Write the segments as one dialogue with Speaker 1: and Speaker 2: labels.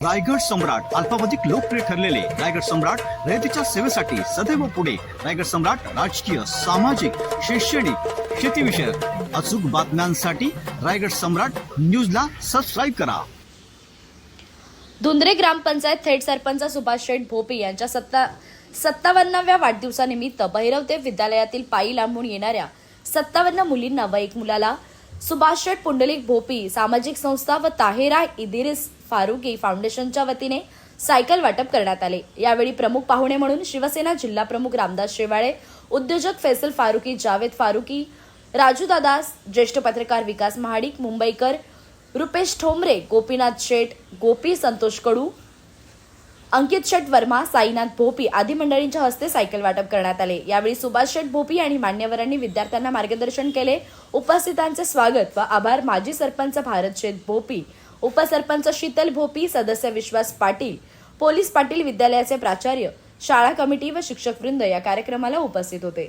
Speaker 1: रायगड सम्राट अल्पावधिक लोकप्रिय ठरलेले रायगड सम्राट रयतेच्या सेवेसाठी सदैव पुढे. रायगड सम्राट राजकीय सामाजिक शैक्षणिक शेतीविषयक अचूक बातम्यांसाठी रायगड सम्राट न्यूजला सबस्क्राईब करा.
Speaker 2: धुंद्रे ग्रामपंचायत थेट सरपंच सुभाष शेठ भोपे यांच्या सत्ता सत्तावन्नाव्या वाढदिवसानिमित्त भैरवदेव विद्यालयातील पायी लांबून येणाऱ्या सत्तावन्न मुलींना व एक मुलाला सुभाष शेठ पुंडलिक भोपी सामाजिक संस्था व ताहेरा इदिरिस फारुकी फाउंडेशनच्या वतीने सायकल वाटप करण्यात आले. यावेळी प्रमुख पाहुणे म्हणून शिवसेना जिल्हा प्रमुख रामदास शेवाळे उद्योजक फैसल फारुकी जावेद फारुकी राजूदादास ज्येष्ठ पत्रकार विकास महाडिक मुंबईकर रुपेश ठोंबरे गोपीनाथ शेठ गोपी संतोष कडू अंकित शेठ वर्मा साईनाथ भोपी आदी मंडळींच्या हस्ते सायकल वाटप करण्यात आले. यावेळी सुभाष शेठ भोपी आणि मान्यवरांनी विद्यार्थ्यांना मार्गदर्शन केले. उपस्थितांचे स्वागत व आभार माजी सरपंच भारत शेठ भोपी उपसरपंच शीतल भोपी सदस्य विश्वास पाटील पोलीस पाटील विद्यालयाचे प्राचार्य शाळा कमिटी व शिक्षकवृंद या कार्यक्रमाला उपस्थित होते.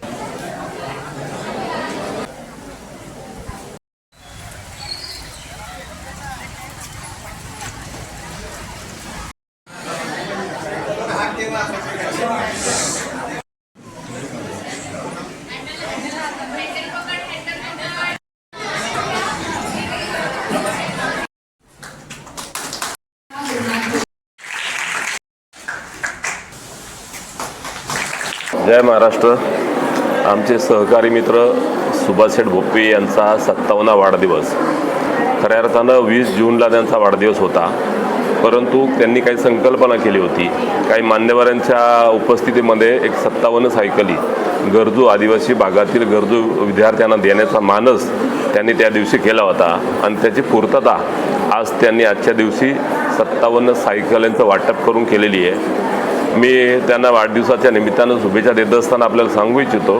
Speaker 3: जय महाराष्ट्र. आमचे सहकारी मित्र सुभाष शेठ भोपे यांचा सत्तावन्ना वाढदिवस. खऱ्या अर्थानं वीस जूनला त्यांचा वाढदिवस होता. परंतु त्यांनी काही संकल्पना केली होती. काही मान्यवरांच्या उपस्थितीमध्ये एक सत्तावन्न सायकली गरजू आदिवासी भागातील गरजू विद्यार्थ्यांना देण्याचा मानस त्यांनी त्या दिवशी केला होता. आणि त्याची पूर्तता आज त्यांनी आजच्या दिवशी सत्तावन्न सायकलींचं वाटप करून केलेली आहे. मी त्यांना वाढदिवसाच्या निमित्तानं शुभेच्छा देत असताना आपल्याला सांगू इच्छितो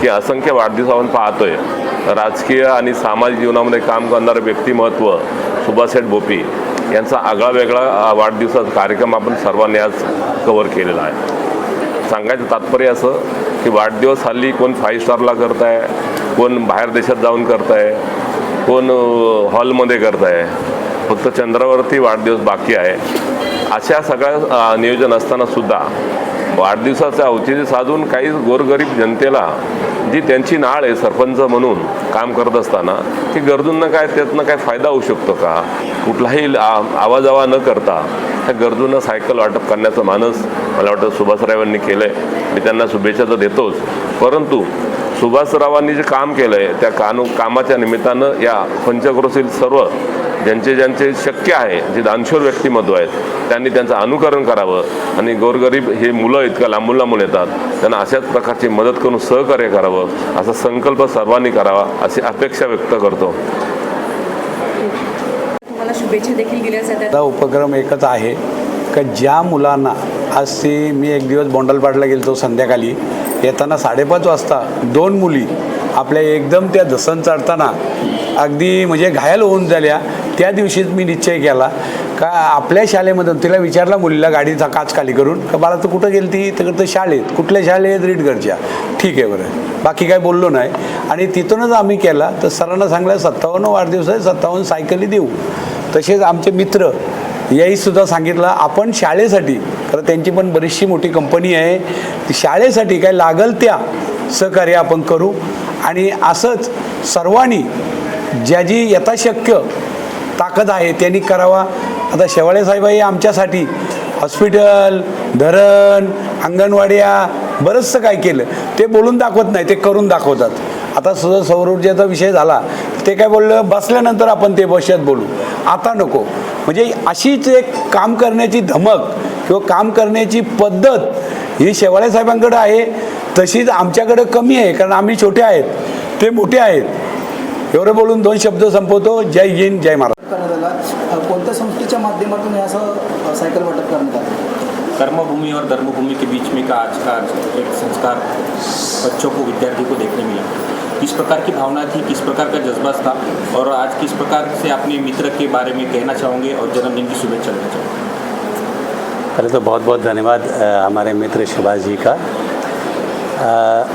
Speaker 3: की असंख्य वाढदिवस आपण पाहतोय. राजकीय आणि सामाजिक जीवनामध्ये काम करणारं व्यक्तिमत्व सुभाषेठ बोपी यांचा आगळा वेगळा वाढदिवसाचा कार्यक्रम आपण सर्वांनी आज कव्हर केलेला आहे. सांगायचं तात्पर्य असं की वाढदिवस हल्ली कोण फाईव्ह स्टारला करत आहे कोण बाहेर देशात जाऊन करत आहे कोण हॉलमध्ये करत आहे फक्त चंद्रावरती वाढदिवस बाकी आहे. अशा सगळ्या नियोजन असताना सुद्धा वाढदिवसाचं औचित्य साधून काही गोरगरीब जनतेला जी त्यांची नाळ आहे सरपंच म्हणून काम करत असताना की गरजूंना काय त्यातनं काय फायदा होऊ शकतो का? कुठलाही आवाजावा न करता त्या गरजूंना सायकल वाटप करण्याचं मानस मला वाटतं सुभाषरावांनी केलं आहे मी त्यांना शुभेच्छा तर देतोच. परंतु सुभाषरावांनी जे काम केलं आहे त्या कानू कामाच्या निमित्तानं या पंचक्रोशील सर्व ज्यांचे ज्यांचे शक्य आहे जे दानशूर व्यक्तिमत्व आहेत त्यांनी त्यांचं अनुकरण करावं. आणि गोरगरीब हे मुलं इतक्या लांबून लांबून येतात. त्यांना अशाच प्रकारची मदत करून सहकार्य करावं. असा संकल्प सर्वांनी करावा अशी अपेक्षा व्यक्त करतो.
Speaker 4: तुम्हाला शुभेच्छा देखील दिल्या जातात.
Speaker 5: माझा उपक्रम एकच आहे का ज्या मुलांना आज ते मी एक दिवस बोंडलपाडला गेलो संध्याकाळी. येताना साडेपाच वाजता दोन मुली आपल्या एकदम त्या दसन चढताना अगदी म्हणजे घायल होऊन झाल्या. त्या दिवशीच मी निश्चय केला. का आपल्या शाळेमधून तिला विचारला मुलीला गाडीचा काच खाली करून. का बाळा तू कुठं गेली ती तर तर शाळेत. कुठल्या शाळेत? रीडगडच्या ठीक आहे बरं. बाकी काय बोललो नाही. आणि तिथूनच आम्ही केला. तर सरांना सांगलं सत्तावन्न वाढदिवस आहे सत्तावन्न सायकली देऊ. तसेच आमचे मित्र याही सुद्धा सांगितलं आपण शाळेसाठी खरं त्यांची पण बरीचशी मोठी कंपनी आहे ती शाळेसाठी काय लागल त्या सहकार्य आपण करू. आणि असंच सर्वांनी ज्या जी यथाशक्य ताकद आहे त्यांनी करावा. आता शेवाळे साहेब हे आमच्यासाठी हॉस्पिटल धरण अंगणवाड्या बरंचसं काय केलं. ते बोलून दाखवत नाही ते करून दाखवतात. आता सुद्धा सौर ऊर्जेचा विषय झाला. ते काय बोललं बसल्यानंतर आपण ते भविष्यात बोलू. आता नको. म्हणजे अशीच एक काम करण्याची धमक किंवा काम करण्याची पद्धत ही शेवाळे साहेबांकडे आहे. तशीच आमच्याकडं कमी आहे कारण आम्ही छोटे आहेत. ते मोठे आहेत. एवढं बोलून दोन शब्द संपवतो. जय हिंद जय महाराज
Speaker 6: करण्यात आला. कोणत्या संस्थेच्या माध्यमातून असं सायकल वाटप करण्यात आलं?
Speaker 7: कर्मभूमि और धर्मभूमि के बीच में का आज का एक संस्कार बच्चों को विद्यार्थी को देखने मिला? किस प्रकार की भावना थी किस प्रकार का जज्बा था? और आज किस प्रकार से अपने मित्र के बारे में कहना चाहोगे और जन्मदिन की शुभेच्छा देना चाहोगे?
Speaker 8: पहले तो बहुत बहुत धन्यवाद हमारे मित्र सुभाष जी का। अ,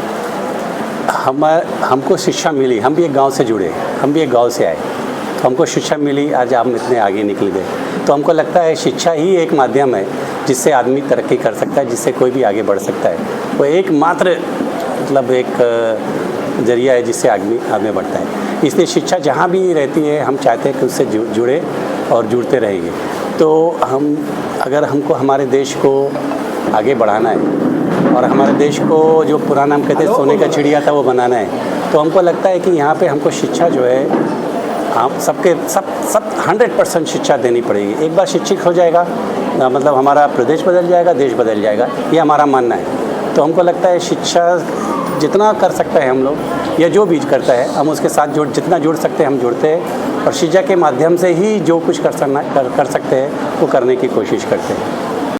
Speaker 8: हम हमको शिक्षा मिली हम भी एक गाँव से जुड़े हम भी एक गाँव से आए। तो हमको शिक्षा मिली आज हम इतने आगे निकल गए। तो हमको लगता है शिक्षा ही एक माध्यम है जिससे आदमी तरक्की कर सकता है जिससे कोई भी आगे बढ़ सकता है। वो एकमात्र मतलब एक ज़रिया है जिससे आदमी आगे बढ़ता है। इसलिए शिक्षा जहाँ भी रहती है हम चाहते हैं कि उससे जुड़े और जुड़ते रहेंगे। तो हम अगर हमको हमारे देश को आगे बढ़ाना है और हमारे देश को जो पुराना हम कहते हैं सोने का चिड़िया था वो बनाना है तो हमको लगता है कि यहाँ पे हमको शिक्षा जो है आप सबके सब सब हंड्रेड परसेंट शिक्षा देनी पड़ेगी। एक बार शिक्षित हो जाएगा मतलब हमारा प्रदेश बदल जाएगा देश बदल जाएगा ये हमारा मानना है। तो हमको लगता है शिक्षा जितना कर सकता है हम लोग या जो भी करता है हम उसके साथ जुड़ जितना जुड़ सकते हैं हम जुड़ते हैं। और शिक्षा के माध्यम से ही जो कुछ कर सकना कर, कर सकते हैं वो करने की कोशिश करते हैं।